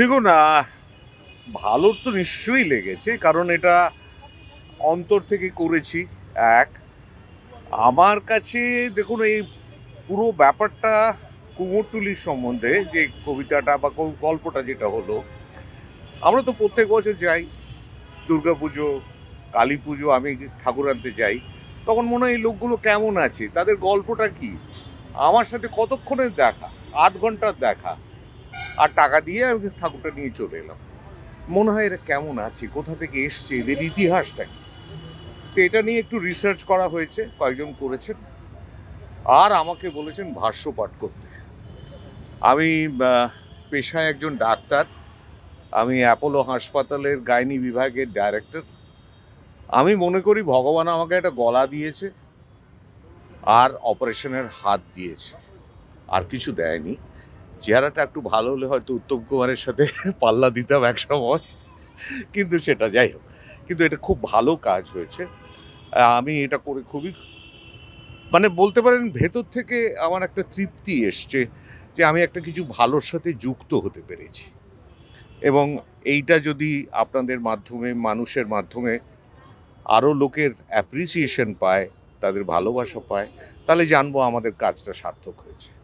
দেখুন ভালোর তো নিশ্চয়ই লেগেছে, কারণ এটা অন্তর থেকে করেছি, এক। আমার কাছে, দেখুন, এই পুরো ব্যাপারটা কুমোরটুলির সম্বন্ধে, যে কবিতাটা বা গল্পটা যেটা হলো, আমরা তো প্রত্যেক বছর যাই, দুর্গা পুজো, কালী পুজো, আমি ঠাকুর আনতে যাই, তখন মনে হয় এই লোকগুলো কেমন আছে, তাদের গল্পটা কি? আমার সাথে কতক্ষণের দেখা? আধ ঘণ্টার দেখা? আর টাকা দিয়ে আমি ঠাকুরটা নিয়ে চলে এলাম। মনে হয় এরা কেমন আছে, কোথা থেকে এসছে, এদের ইতিহাসটা তো এটা নিয়ে একটু রিসার্চ করা হয়েছে, কয়েকজন করেছেন। আর আমাকে বলেছেন ভাষ্য পাঠ করতে। আমি পেশায় একজন ডাক্তার। আমি অ্যাপোলো হাসপাতালের গাইনি বিভাগের ডাইরেক্টর আমি মনে করি ভগবান আমাকে একটা গলা দিয়েছে, আর অপারেশনের হাত দিয়েছে। আর কিছু দেয়নি। চেহারাটা একটু ভালো হলে হয়তো উত্তম কুমারের সাথে পাল্লা দিতাম এক সময়। কিন্তু সেটা যাই হোক। কিন্তু এটা খুব ভালো কাজ হয়েছে। আমি এটা করে খুবই মানে বলতে পারেন ভেতর থেকে আমার একটা তৃপ্তি এসছে যে আমি একটা কিছু ভালোর সাথে যুক্ত হতে পেরেছি। এবং এইটা যদি আপনাদের মাধ্যমে, মানুষের মাধ্যমে আরও লোকের অ্যাপ্রিসিয়েশন পায়, তাদের ভালোবাসা পায়, তাহলে জানব আমাদের কাজটা সার্থক হয়েছে।